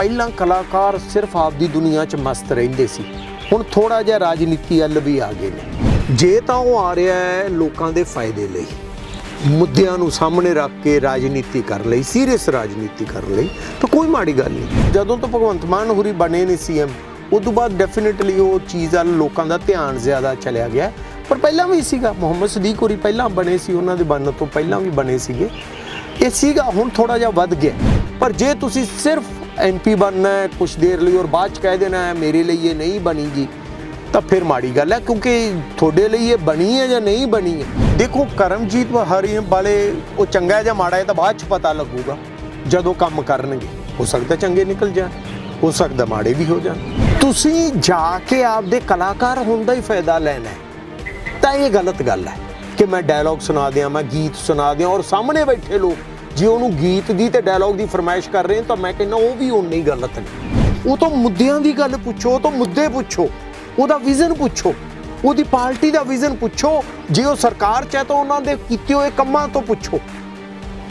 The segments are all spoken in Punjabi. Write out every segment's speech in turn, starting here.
ਪਹਿਲਾਂ ਕਲਾਕਾਰ ਸਿਰਫ ਆਪਦੀ ਦੁਨੀਆ 'ਚ ਮਸਤ ਰਹਿੰਦੇ ਸੀ। ਹੁਣ ਥੋੜਾ ਜਿਹਾ ਰਾਜਨੀਤੀ ਵੱਲ ਵੀ ਆ ਗਏ ਨੇ। ਜੇ ਤਾਂ ਉਹ ਆ ਰਿਹਾ ਹੈ ਲੋਕਾਂ ਦੇ ਫਾਇਦੇ ਲਈ। ਮੁੱਦਿਆਂ ਨੂੰ ਸਾਹਮਣੇ ਰੱਖ ਕੇ ਰਾਜਨੀਤੀ ਕਰ ਲਈ, ਸੀਰੀਅਸ ਰਾਜਨੀਤੀ ਕਰ ਲਈ, ਤਾਂ ਕੋਈ ਮਾੜੀ ਗੱਲ ਨਹੀਂ। ਜਦੋਂ ਤੋਂ ਭਗਵੰਤ ਮਾਨ ਹੁਰੀ ਬਣੇ ਨੇ ਸੀਐਮ ਉਸ ਤੋਂ ਬਾਅਦ ਡੈਫੀਨਿਟਲੀ ਉਹ ਚੀਜ਼ ਵੱਲ ਲੋਕਾਂ ਦਾ ਧਿਆਨ ਜ਼ਿਆਦਾ ਚਲਿਆ ਗਿਆ। ਪਰ ਪਹਿਲਾਂ ਵੀ ਸੀਗਾ, ਮੁਹੰਮਦ ਸਦੀਕ ਹੋਰੀ ਪਹਿਲਾਂ ਬਣੇ ਸੀ, ਉਹਨਾਂ ਦੇ ਬਣਨ ਤੋਂ ਪਹਿਲਾਂ ਵੀ ਬਣੇ ਸੀਗੇ। ਇਹ ਸੀਗਾ, ਹੁਣ ਥੋੜਾ ਜਿਹਾ ਵੱਧ ਗਿਆ। ਪਰ ਜੇ ਤੁਸੀਂ ਸਿਰਫ ਐਮਪੀ ਬਣਨਾ ਹੈ ਕੁਝ ਦੇਰ ਲਈ ਔਰ ਬਾਅਦ ਚ ਕਹਿ ਦੇਣਾ ਹੈ, ਮੇਰੇ ਲਈ ਇਹ ਨਹੀਂ ਬਣੀਗੀ। ਤਾਂ ਫਿਰ ਮਾੜੀ ਗੱਲ ਹੈ, ਕਿਉਂਕਿ ਤੁਹਾਡੇ ਲਈ ਇਹ ਬਣੀ ਹੈ ਜਾਂ ਨਹੀਂ ਬਣੀ ਹੈ? ਦੇਖੋ, ਕਰਮਜੀਤ ਹਰੀ ਵਾਲੇ, ਉਹ ਚੰਗਾ ਜਾਂ ਮਾੜਾ ਹੈ ਤਾਂ ਬਾਅਦ ਚ ਪਤਾ ਲੱਗੂਗਾ। ਜਦੋਂ ਕੰਮ ਕਰਨਗੇ, ਹੋ ਸਕਦਾ ਚੰਗੇ ਨਿਕਲ ਜਾਣ, ਹੋ ਸਕਦਾ ਮਾੜੇ ਵੀ ਹੋ ਜਾਣ। ਤੁਸੀਂ ਜਾ ਕੇ ਆਪਦੇ ਕਲਾਕਾਰ ਹੋਣ ਦਾ ਹੀ ਫਾਇਦਾ ਲੈਣਾ ਤਾਂ ਇਹ ਗਲਤ ਗੱਲ ਹੈ ਕਿ ਮੈਂ ਡਾਇਲੌਗ ਸੁਣਾ ਦਿਆਂ, ਮੈਂ ਗੀਤ ਸੁਣਾ ਦਿਆਂ ਔਰ ਸਾਹਮਣੇ ਬੈਠੇ ਲੋਕ ਜੇ ਉਹਨੂੰ ਗੀਤ ਦੀ ਤੇ ਡਾਇਲੌਗ ਦੀ ਫਰਮਾਇਸ਼ ਕਰ ਰਹੇ ਨੇ, ਤਾਂ ਮੈਂ ਕਹਿੰਦਾ ਉਹ ਵੀ ਉਨੀ ਗਲਤ ਨੇ। ਉਹ ਤੋਂ ਮੁੱਦਿਆਂ ਦੀ ਗੱਲ ਪੁੱਛੋ, ਉਹ ਤੋਂ ਮੁੱਦੇ ਪੁੱਛੋ, ਉਹਦਾ ਵਿਜ਼ਨ ਪੁੱਛੋ, ਉਹਦੀ ਪਾਰਟੀ ਦਾ ਵਿਜ਼ਨ ਪੁੱਛੋ, ਜੇ ਉਹ ਸਰਕਾਰ ਚ ਹੈ ਤਾਂ ਉਹਨਾਂ ਦੇ ਕੀਤੇ ਹੋਏ ਕੰਮਾਂ ਤੋਂ ਪੁੱਛੋ।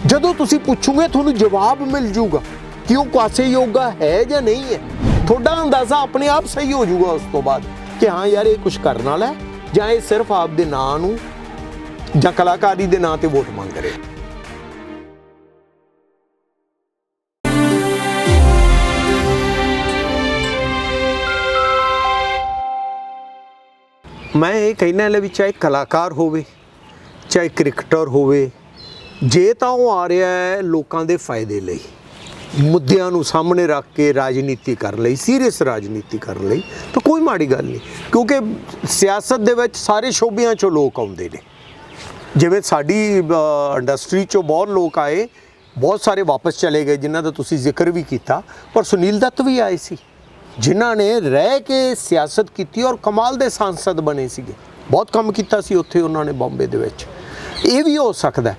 ਜਦੋਂ ਤੁਸੀਂ ਪੁੱਛੋਗੇ, ਤੁਹਾਨੂੰ ਜਵਾਬ ਮਿਲ ਜਾਊਗਾ ਕਿ ਉਹ ਕਾਸੇ ਯੋਗਾ ਹੈ ਜਾਂ ਨਹੀਂ ਹੈ। ਤੁਹਾਡਾ ਅੰਦਾਜ਼ਾ ਆਪਣੇ ਆਪ ਸਹੀ ਹੋ ਜਾਊਗਾ ਉਸ ਤੋਂ ਬਾਅਦ ਕਿ ਹਾਂ ਯਾਰ, ਇਹ ਕੁਝ ਕਰਨ ਵਾਲਾ ਹੈ ਜਾਂ ਇਹ ਸਿਰਫ ਆਪ ਦੇ ਨਾਂ ਨੂੰ ਜਾਂ ਕਲਾਕਾਰੀ ਦੇ ਨਾਂ ਤੇ ਵੋਟ ਮੰਗ ਰਿਹਾ ਮੈਂ ਇਹ ਕਹਿਣਾ ਲੈ ਵੀ ਚਾਹੇ ਕਲਾਕਾਰ ਹੋਵੇ, ਚਾਹੇ ਕ੍ਰਿਕਟਰ ਹੋਵੇ, ਜੇ ਤਾਂ ਉਹ ਆ ਰਿਹਾ ਹੈ ਲੋਕਾਂ ਦੇ ਫਾਇਦੇ ਲਈ, ਮੁੱਦਿਆਂ ਨੂੰ ਸਾਹਮਣੇ ਰੱਖ ਕੇ ਰਾਜਨੀਤੀ ਕਰ ਲਈ, ਸੀਰੀਅਸ ਰਾਜਨੀਤੀ ਕਰ ਲਈ, ਤਾਂ ਕੋਈ ਮਾੜੀ ਗੱਲ ਨਹੀਂ। ਕਿਉਂਕਿ ਸਿਆਸਤ ਦੇ ਵਿੱਚ ਸਾਰੇ ਸ਼ੋਬਿਆਂ ਚੋਂ ਲੋਕ ਆਉਂਦੇ ਨੇ। ਜਿਵੇਂ ਸਾਡੀ ਇੰਡਸਟਰੀ ਚੋਂ ਬਹੁਤ ਲੋਕ ਆਏ, ਬਹੁਤ ਸਾਰੇ ਵਾਪਸ ਚਲੇ ਗਏ, ਜਿਨ੍ਹਾਂ ਦਾ ਤੁਸੀਂ ਜ਼ਿਕਰ ਵੀ ਕੀਤਾ, ਪਰ ਸੁਨੀਲ ਦੱਤ ਵੀ ਆਏ ਸੀ। ਜਿਨ੍ਹਾਂ ਨੇ ਰਹਿ ਕੇ ਸਿਆਸਤ ਕੀਤੀ ਔਰ ਕਮਾਲ ਦੇ ਸੰਸਦ ਬਣੇ ਸੀਗੇ। ਬਹੁਤ ਕੰਮ ਕੀਤਾ ਸੀ ਉੱਥੇ ਉਹਨਾਂ ਨੇ ਬੰਬੇ ਦੇ ਵਿੱਚ। ਇਹ ਵੀ ਹੋ ਸਕਦਾ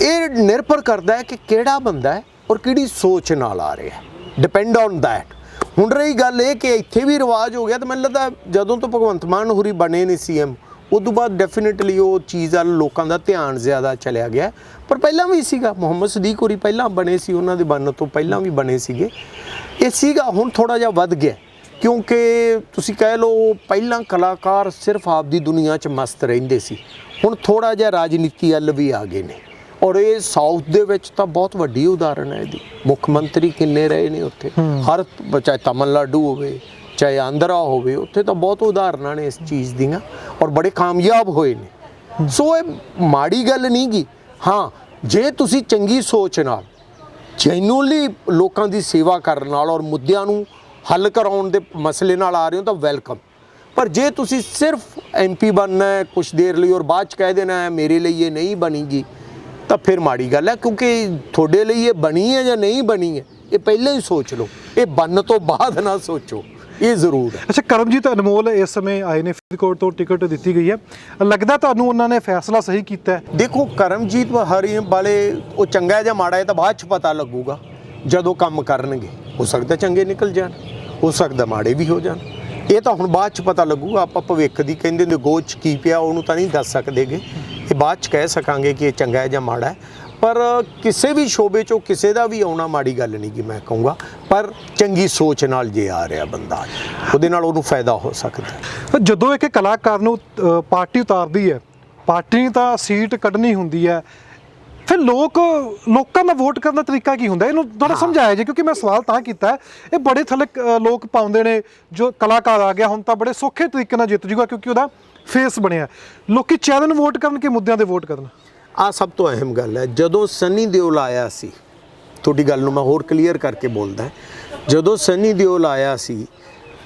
ਇਹ ਨਿਰਭਰ ਕਰਦਾ ਹੈ ਕਿ ਕਿਹੜਾ ਬੰਦਾ ਹੈ ਔਰ ਕਿਹੜੀ ਸੋਚ ਨਾਲ ਆ ਰਿਹਾ ਹੈ। ਡਿਪੈਂਡ ਔਨ ਥੈਟ ਹੁਣ ਰਹੀ ਗੱਲ ਇਹ ਕਿ ਇੱਥੇ ਵੀ ਰਿਵਾਜ ਹੋ ਗਿਆ ਤਾਂ ਮੈਨੂੰ ਲੱਗਦਾ ਜਦੋਂ ਤੋਂ ਭਗਵੰਤ ਮਾਨ ਹੋਰੀ ਬਣੇ ਨੇ ਸੀਐਮ ਉਸ ਤੋਂ ਬਾਅਦ ਡੈਫੀਨਿਟਲੀ ਉਹ ਚੀਜ਼ ਵੱਲ ਲੋਕਾਂ ਦਾ ਧਿਆਨ ਜ਼ਿਆਦਾ ਚਲਿਆ ਗਿਆ। ਪਰ ਪਹਿਲਾਂ ਵੀ ਸੀਗਾ ਮੁਹੰਮਦ ਸਦੀਕ ਹੋਰੀ ਪਹਿਲਾਂ ਬਣੇ ਸੀ ਉਹਨਾਂ ਦੇ ਬਣਨ ਤੋਂ ਪਹਿਲਾਂ ਵੀ ਬਣੇ ਸੀਗੇ। ਇਹ ਸੀਗਾ ਹੁਣ ਥੋੜਾ ਜਿਹਾ ਵੱਧ ਗਿਆ। ਕਿਉਂਕਿ ਤੁਸੀਂ ਕਹਿ ਲਓ ਪਹਿਲਾਂ ਕਲਾਕਾਰ ਸਿਰਫ ਆਪਦੀ ਦੁਨੀਆ 'ਚ ਮਸਤ ਰਹਿੰਦੇ ਸੀ। ਹੁਣ ਥੋੜਾ ਜਿਹਾ ਰਾਜਨੀਤੀ ਵੱਲ ਵੀ ਆ ਗਏ ਨੇ। ਔਰ ਇਹ ਸਾਊਥ ਦੇ ਵਿੱਚ ਤਾਂ ਬਹੁਤ ਵੱਡੀ ਉਦਾਹਰਣ ਹੈ ਇਹਦੀ। ਮੁੱਖ ਮੰਤਰੀ ਕਿੰਨੇ ਰਹੇ ਨੇ ਉੱਥੇ? ਹਰ ਚਾਹੇ ਤਮਿਲਨਾਡੂ ਹੋਵੇ ਚਾਹੇ ਆਂਧਰਾ ਹੋਵੇ, ਉੱਥੇ ਤਾਂ ਬਹੁਤ ਉਦਾਹਰਨਾਂ ਨੇ ਇਸ ਚੀਜ਼ ਦੀਆਂ ਔਰ ਬੜੇ ਕਾਮਯਾਬ ਹੋਏ ਨੇ। ਸੋ ਇਹ ਮਾੜੀ ਗੱਲ ਨਹੀਂ ਗੀ। ਹਾਂ, ਜੇ ਤੁਸੀਂ ਚੰਗੀ ਸੋਚ ਨਾਲ ਜੈਨੂਨਲੀ ਲੋਕਾਂ ਦੀ ਸੇਵਾ ਕਰਨ ਨਾਲ ਔਰ ਮੁੱਦਿਆਂ ਨੂੰ ਹੱਲ ਕਰਾਉਣ ਦੇ ਮਸਲੇ ਨਾਲ ਆ ਰਹੇ ਹੋ ਤਾਂ ਵੈਲਕਮ ਪਰ ਜੇ ਤੁਸੀਂ ਸਿਰਫ ਐਮਪੀ ਬਣਨਾ ਹੈ ਕੁਝ ਦੇਰ ਲਈ ਔਰ ਬਾਅਦ ਚ ਕਹਿ ਦੇਣਾ ਹੈ, ਮੇਰੇ ਲਈ ਇਹ ਨਹੀਂ ਬਣੀਗੀ ਤਾਂ ਫਿਰ ਮਾੜੀ ਗੱਲ ਹੈ ਕਿਉਂਕਿ ਤੁਹਾਡੇ ਲਈ ਇਹ ਬਣੀ ਹੈ ਜਾਂ ਨਹੀਂ ਬਣੀ ਹੈ, ਇਹ ਪਹਿਲਾਂ ਹੀ ਸੋਚ ਲਓ। ਇਹ ਬਣਨ ਤੋਂ ਬਾਅਦ ਨਾ ਸੋਚੋ। ਇਹ ਜ਼ਰੂਰ ਹੈ। ਅੱਛਾ ਕਰਮਜੀਤ ਅਨਮੋਲ ਇਸ ਸਮੇਂ ਆਏ ਨੇ ਫਰੀਦਕੋਟ ਤੋਂ ਟਿਕਟ ਦਿੱਤੀ ਗਈ ਹੈ। ਲੱਗਦਾ ਤੁਹਾਨੂੰ ਉਹਨਾਂ ਨੇ ਫੈਸਲਾ ਸਹੀ ਕੀਤਾ ਹੈ? ਦੇਖੋ ਕਰਮਜੀਤ ਹਰੀ ਵਾਲੇ ਉਹ ਚੰਗਾ ਹੈ ਜਾਂ ਮਾੜਾ ਹੈ ਤਾਂ ਬਾਅਦ ਚ ਪਤਾ ਲੱਗੂਗਾ। ਜਦੋਂ ਕੰਮ ਕਰਨਗੇ ਹੋ ਸਕਦਾ ਚੰਗੇ ਨਿਕਲ ਜਾਣ ਹੋ ਸਕਦਾ ਮਾੜੇ ਵੀ ਹੋ ਜਾਣ। ਇਹ ਤਾਂ ਹੁਣ ਬਾਅਦ ਚ ਪਤਾ ਲੱਗੂਗਾ ਆਪਾਂ ਭਵਿੱਖ ਦੀ ਕਹਿੰਦੇ ਨੇ ਗੋਚ ਕੀ ਪਿਆ ਉਹਨੂੰ ਤਾਂ ਨਹੀਂ ਦੱਸ ਸਕਦੇਗੇ ਇਹ ਬਾਅਦ ਚ ਕਹਿ ਸਕਾਂਗੇ ਕਿ ਇਹ ਚੰਗਾ ਹੈ ਜਾਂ ਮਾੜਾ ਹੈ। ਪਰ ਕਿਸੇ ਵੀ ਸ਼ੋਬੇ ਚੋਂ ਕਿਸੇ ਦਾ ਵੀ ਆਉਣਾ ਮਾੜੀ ਗੱਲ ਨਹੀਂ ਕਿ ਮੈਂ ਕਹੂੰਗਾ। ਪਰ ਚੰਗੀ ਸੋਚ ਨਾਲ ਜੇ ਆ ਰਿਹਾ ਬੰਦਾ ਉਹਦੇ ਨਾਲ ਉਹਨੂੰ ਫਾਇਦਾ ਹੋ ਸਕਦਾ। ਤਾਂ ਜਦੋਂ ਇੱਕ ਕਲਾਕਾਰ ਨੂੰ ਪਾਰਟੀ ਉਤਾਰਦੀ ਹੈ ਪਾਰਟੀ ਤਾਂ ਸੀਟ ਕੱਢਣੀ ਹੁੰਦੀ ਹੈ ਫਿਰ ਲੋਕ ਲੋਕਾਂ ਦਾ ਵੋਟ ਕਰਨ ਦਾ ਤਰੀਕਾ ਕੀ ਹੁੰਦਾ? ਇਹਨੂੰ ਥੋੜਾ ਸਮਝਾਇਆ ਜੇ ਕਿਉਂਕਿ ਮੈਂ ਸਵਾਲ ਤਾਂ ਕੀਤਾ ਇਹ ਬੜੇ ਥੱਲੇ ਲੋਕ ਪਾਉਂਦੇ ਨੇ ਜੋ ਕਲਾਕਾਰ ਆ ਗਿਆ ਹੁਣ ਤਾਂ ਬੜੇ ਸੌਖੇ ਤਰੀਕੇ ਨਾਲ ਜਿੱਤ ਜੂਗਾ ਕਿਉਂਕਿ ਉਹਦਾ ਫੇਸ ਬਣਿਆ। ਲੋਕੀ ਨੂੰ ਵੋਟ ਕਰਨ ਕਿ ਮੁੱਦਿਆਂ ਦੇ ਵੋਟ ਕਰਨ? ਆ ਸਭ ਤੋਂ ਅਹਿਮ ਗੱਲ ਹੈ, ਜਦੋਂ ਸਨੀ ਦਿਓਲ ਆਇਆ ਸੀ, ਤੁਹਾਡੀ ਗੱਲ ਨੂੰ ਮੈਂ ਹੋਰ ਕਲੀਅਰ ਕਰਕੇ ਬੋਲਦਾ ਜਦੋਂ ਸਨੀ ਦਿਓਲ ਆਇਆ ਸੀ,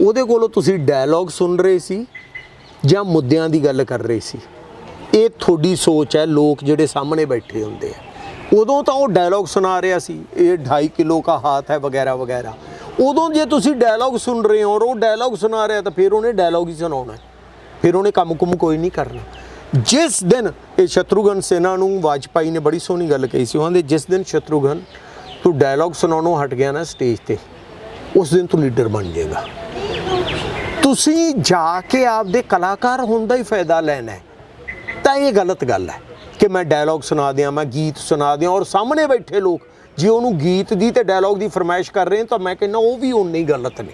ਉਹਦੇ ਕੋਲੋਂ ਤੁਸੀਂ ਡਾਇਲੌਗ ਸੁਣ ਰਹੇ ਸੀ ਜਾਂ ਮੁੱਦਿਆਂ ਦੀ ਗੱਲ ਕਰ ਰਹੇ ਸੀ? ਇਹ ਤੁਹਾਡੀ ਸੋਚ ਹੈ, ਲੋਕ ਜਿਹੜੇ ਸਾਹਮਣੇ ਬੈਠੇ ਹੁੰਦੇ ਆ। ਉਦੋਂ ਤਾਂ ਉਹ ਡਾਇਲੌਗ ਸੁਣਾ ਰਿਹਾ ਸੀ, ਇਹ 2.5 ਕਿਲੋ ਦਾ ਹਾਥ ਹੈ ਵਗੈਰਾ ਵਗੈਰਾ। ਉਦੋਂ ਜੇ ਤੁਸੀਂ ਡਾਇਲੌਗ ਸੁਣ ਰਹੇ ਹੋ ਔਰ ਉਹ ਡਾਇਲੌਗ ਸੁਣਾ ਰਿਹਾ ਤਾਂ ਫਿਰ ਉਹਨੇ ਡਾਇਲੌਗ ਹੀ ਸੁਣਾਉਣਾ ਫਿਰ ਉਹਨੇ ਕੰਮ ਕੁਮ ਕੋਈ ਨਹੀਂ ਕਰਨਾ। ਜਿਸ ਦਿਨ ਇਹ ਸ਼ਤਰੂਘਨ ਸੈਨਾ ਨੂੰ ਵਾਜਪਾਈ ਨੇ ਬੜੀ ਸੋਹਣੀ ਗੱਲ ਕਹੀ ਸੀ, ਉਹਨਾਂ ਦੇ ਜਿਸ ਦਿਨ ਸ਼ਤਰੂਘਨ ਤੂੰ ਡਾਇਲੌਗ ਸੁਣਾਉਣੋਂ ਹਟ ਗਿਆ ਨਾ ਸਟੇਜ ਤੇ, ਉਸ ਦਿਨ ਤੂੰ ਲੀਡਰ ਬਣ ਜਾਏਗਾ। ਤੁਸੀਂ ਜਾ ਕੇ ਆਪਦੇ ਕਲਾਕਾਰ ਹੋਣ ਦਾ ਹੀ ਫਾਇਦਾ ਲੈਣਾ ਤਾਂ ਇਹ ਗਲਤ ਗੱਲ ਹੈ ਕਿ ਮੈਂ ਡਾਇਲੌਗ ਸੁਣਾ ਦਿਆਂ, ਮੈਂ ਗੀਤ ਸੁਣਾ ਦਿਆਂ ਔਰ ਸਾਹਮਣੇ ਬੈਠੇ ਲੋਕ ਜੇ ਉਹਨੂੰ ਗੀਤ ਦੀ ਤੇ ਡਾਇਲੌਗ ਦੀ ਫਰਮਾਇਸ਼ ਕਰ ਰਹੇ ਤਾਂ ਮੈਂ ਕਹਿੰਦਾ ਉਹ ਵੀ ਉਨੇ ਹੀ ਗਲਤ ਨੇ।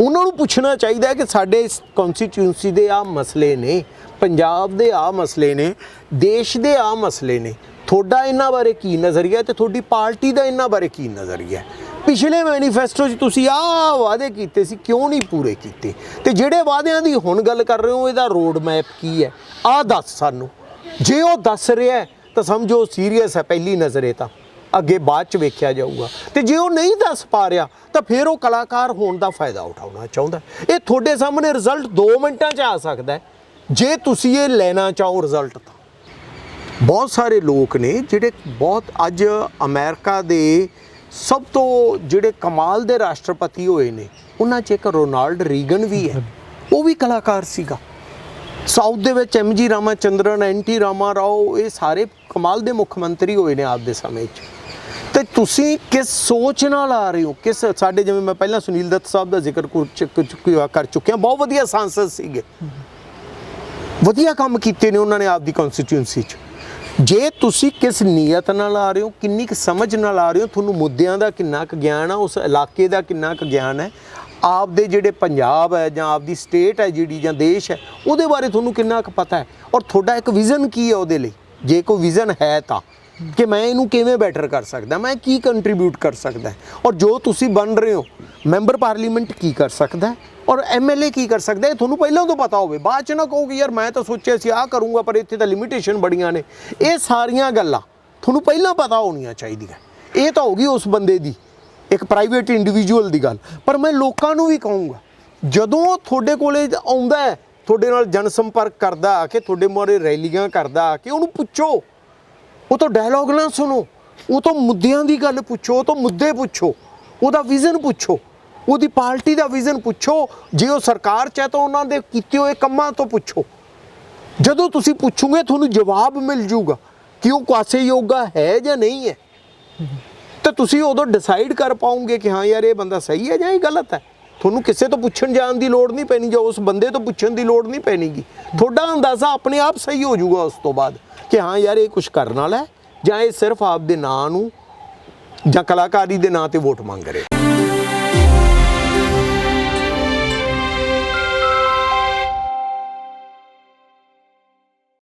ਉਹਨਾਂ ਨੂੰ ਪੁੱਛਣਾ ਚਾਹੀਦਾ ਕਿ ਸਾਡੇ ਇਸ ਕਨਸਟੀਟਿਊਂਸੀ ਦੇ ਆ ਮਸਲੇ ਨੇ, ਪੰਜਾਬ ਦੇ ਆ ਮਸਲੇ ਨੇ, ਦੇਸ਼ ਦੇ ਆ ਮਸਲੇ ਨੇ, ਤੁਹਾਡਾ ਇਹਨਾਂ ਬਾਰੇ ਕੀ ਨਜ਼ਰੀਆ ਤੇ ਤੁਹਾਡੀ ਪਾਰਟੀ ਦਾ ਇਹਨਾਂ ਬਾਰੇ ਕੀ ਨਜ਼ਰੀਆ ਪਿਛਲੇ ਮੈਨੀਫੈਸਟੋ 'ਚ ਤੁਸੀਂ ਆਹ ਵਾਅਦੇ ਕੀਤੇ ਸੀ, ਕਿਉਂ ਨਹੀਂ ਪੂਰੇ ਕੀਤੇ? ਤੇ ਜਿਹੜੇ ਵਾਅਦਿਆਂ ਦੀ ਹੁਣ ਗੱਲ ਕਰ ਰਹੇ ਹੋ, ਇਹਦਾ ਰੋਡ ਮੈਪ ਕੀ ਹੈ? ਆਹ ਦੱਸ ਸਾਨੂੰ। ਜੇ ਉਹ ਦੱਸ ਰਿਹਾ ਤਾਂ ਸਮਝੋ ਸੀਰੀਅਸ ਹੈ, ਪਹਿਲੀ ਨਜ਼ਰੇ ਤਾਂ। ਅੱਗੇ ਬਾਅਦ ਚ ਵੇਖਿਆ ਜਾਊਗਾ। ਤੇ ਜੇ ਉਹ ਨਹੀਂ ਦੱਸ ਪਾ ਰਿਹਾ, ਤਾਂ ਫਿਰ ਉਹ ਕਲਾਕਾਰ ਹੋਣ ਦਾ ਫਾਇਦਾ ਉਠਾਉਣਾ ਚਾਹੁੰਦਾ ਇਹ ਤੁਹਾਡੇ ਸਾਹਮਣੇ ਰਿਜ਼ਲਟ 2 ਮਿੰਟਾਂ 'ਚ ਆ ਸਕਦਾ ਜੇ ਤੁਸੀਂ ਇਹ ਲੈਣਾ ਚਾਹੋ ਰਿਜ਼ਲਟ ਤਾਂ। ਬਹੁਤ ਸਾਰੇ ਲੋਕ ਨੇ ਜਿਹੜੇ ਬਹੁਤ ਅੱਜ ਅਮਰੀਕਾ ਦੇ ਸਭ ਤੋਂ ਜਿਹੜੇ ਕਮਾਲ ਦੇ ਰਾਸ਼ਟਰਪਤੀ ਹੋਏ ਨੇ, ਉਹਨਾਂ 'ਚ ਇੱਕ ਰੋਨਾਲਡ ਰੀਗਨ ਵੀ ਹੈ। ਉਹ ਵੀ ਕਲਾਕਾਰ ਸੀਗਾ। ਸਾਊਥ ਦੇ ਵਿੱਚ M G Ramachandran, N T Rama Rao ਇਹ ਸਾਰੇ ਕਮਾਲ ਦੇ ਮੁੱਖ ਮੰਤਰੀ ਹੋਏ ਨੇ ਆਪ ਦੇ ਸਮੇਂ 'ਚ। ਤੇ ਤੁਸੀਂ ਕਿਸ ਸੋਚ ਨਾਲ ਆ ਰਹੇ ਹੋ? ਕਿਸ ਸਾਡੇ ਜਿਵੇਂ ਮੈਂ ਪਹਿਲਾਂ ਸੁਨੀਲ ਦੱਤ ਸਾਹਿਬ ਦਾ ਜ਼ਿਕਰ ਕਰ ਚੁੱਕਿਆ, ਬਹੁਤ ਵਧੀਆ ਸੰਸਦ ਸੀਗੇ। ਵਧੀਆ ਕੰਮ ਕੀਤੇ ਨੇ ਉਹਨਾਂ ਨੇ ਆਪਦੀ ਕਨਸਟੀਟਿਊਂਸੀ 'ਚ। ਜੇ ਤੁਸੀਂ ਕਿਸ ਨੀਅਤ ਨਾਲ ਆ ਰਹੇ ਹੋ, ਕਿੰਨੀ ਕੁ ਸਮਝ ਨਾਲ ਆ ਰਹੇ ਹੋ, ਤੁਹਾਨੂੰ ਮੁੱਦਿਆਂ ਦਾ ਕਿੰਨਾ ਕੁ ਗਿਆਨ ਆ, ਉਸ ਇਲਾਕੇ ਦਾ ਕਿੰਨਾ ਕੁ ਗਿਆਨ ਹੈ, ਆਪਦੇ ਜਿਹੜੇ ਪੰਜਾਬ ਹੈ ਜਾਂ ਆਪਦੀ ਸਟੇਟ ਹੈ ਜਿਹੜੀ ਜਾਂ ਦੇਸ਼ ਹੈ, ਉਹਦੇ ਬਾਰੇ ਤੁਹਾਨੂੰ ਕਿੰਨਾ ਕੁ ਪਤਾ ਹੈ? ਔਰ ਤੁਹਾਡਾ ਇੱਕ ਵਿਜ਼ਨ ਕੀ ਹੈ ਉਹਦੇ ਲਈ? ਜੇ ਕੋਈ ਵਿਜ਼ਨ ਹੈ ਤਾਂ। ਕਿ ਮੈਂ ਇਹਨੂੰ ਕਿਵੇਂ ਬੈਟਰ ਕਰ ਸਕਦਾ, ਮੈਂ ਕੀ ਕੰਟਰੀਬਿਊਟ ਕਰ ਸਕਦਾ ਔਰ ਜੋ ਤੁਸੀਂ ਬਣ ਰਹੇ ਹੋ ਮੈਂਬਰ ਪਾਰਲੀਮੈਂਟ ਕੀ ਕਰ ਸਕਦਾ ਹੈ? ਔਰ ਐਮਐਲਏ ਕੀ ਕਰ ਸਕਦਾ ਇਹ ਤੁਹਾਨੂੰ ਪਹਿਲਾਂ ਤੋਂ ਪਤਾ ਹੋਵੇ, ਬਾਅਦ ਚ ਨਾ ਕਹੋ ਕਿ ਯਾਰ ਮੈਂ ਤਾਂ ਸੋਚਿਆ ਸੀ ਆਹ ਕਰੂੰਗਾ, ਪਰ ਇੱਥੇ ਤਾਂ ਲਿਮਿਟੇਸ਼ਨ ਬੜੀਆਂ ਨੇ। ਇਹ ਸਾਰੀਆਂ ਗੱਲਾਂ ਤੁਹਾਨੂੰ ਪਹਿਲਾਂ ਪਤਾ ਹੋਣੀਆਂ ਚਾਹੀਦੀਆਂ। ਇਹ ਤਾਂ ਹੋਗੀ ਉਸ ਬੰਦੇ ਦੀ, ਇੱਕ ਪ੍ਰਾਈਵੇਟ ਇੰਡੀਵਿਜੂਅਲ ਦੀ ਗੱਲ। ਪਰ ਮੈਂ ਲੋਕਾਂ ਨੂੰ ਵੀ ਕਹੂੰਗਾ, ਜਦੋਂ ਤੁਹਾਡੇ ਕੋਲੇ ਆਉਂਦਾ ਤੁਹਾਡੇ ਨਾਲ ਜਨ ਸੰਪਰਕ ਕਰਦਾ ਆ ਕੇ, ਤੁਹਾਡੇ ਮੋਰੇ ਰੈਲੀਆਂ ਕਰਦਾ ਆ ਕੇ, ਉਹਨੂੰ ਪੁੱਛੋ। ਉਹ ਤੋਂ ਡਾਇਲੌਗ ਨਾ ਸੁਣੋ। ਉਹ ਤੋਂ ਮੁੱਦਿਆਂ ਦੀ ਗੱਲ ਪੁੱਛੋ, ਉਹ ਤੋਂ ਮੁੱਦੇ ਪੁੱਛੋ। ਉਹਦਾ ਵਿਜ਼ਨ ਪੁੱਛੋ। ਉਹਦੀ ਪਾਰਟੀ ਦਾ ਵਿਜ਼ਨ ਪੁੱਛੋ। ਜੇ ਉਹ ਸਰਕਾਰ ਚ ਹੈ ਤਾਂ ਉਹਨਾਂ ਦੇ ਕੀਤੇ ਹੋਏ ਕੰਮਾਂ ਤੋਂ ਪੁੱਛੋ। ਜਦੋਂ ਤੁਸੀਂ ਪੁੱਛੋਗੇ, ਤੁਹਾਨੂੰ ਜਵਾਬ ਮਿਲ ਜੂਗਾ ਕਿ ਉਹ ਕਾਸੇ ਯੋਗਾ ਹੈ ਜਾਂ ਨਹੀਂ ਹੈ। ਤਾਂ ਤੁਸੀਂ ਉਦੋਂ ਡਿਸਾਈਡ ਕਰ ਪਾਉਂਗੇ ਕਿ ਹਾਂ ਯਾਰ, ਇਹ ਬੰਦਾ ਸਹੀ ਹੈ ਜਾਂ ਇਹ ਗਲਤ ਹੈ। ਤੁਹਾਨੂੰ ਕਿਸੇ ਤੋਂ ਪੁੱਛਣ ਜਾਣ ਦੀ ਲੋੜ ਨਹੀਂ ਪੈਣੀ ਜਾਂ ਉਸ ਬੰਦੇ ਤੋਂ ਪੁੱਛਣ ਦੀ ਲੋੜ ਨਹੀਂ ਪੈਣੀਗੀ। ਤੁਹਾਡਾ ਅੰਦਾਜ਼ਾ ਆਪਣੇ ਆਪ ਸਹੀ ਹੋ ਜਾਊਗਾ ਉਸ ਤੋਂ ਬਾਅਦ। ਕਿ ਹਾਂ ਯਾਰ ਇਹ ਕੁਝ ਕਰਨ ਵਾਲਾ ਜਾਂ ਇਹ ਸਿਰਫ ਆਪ ਦੇ ਨਾਂ ਨੂੰ ਜਾਂ ਕਲਾਕਾਰੀ ਦੇ ਨਾਂ ਤੇ ਵੋਟ ਮੰਗ ਰਿਹਾ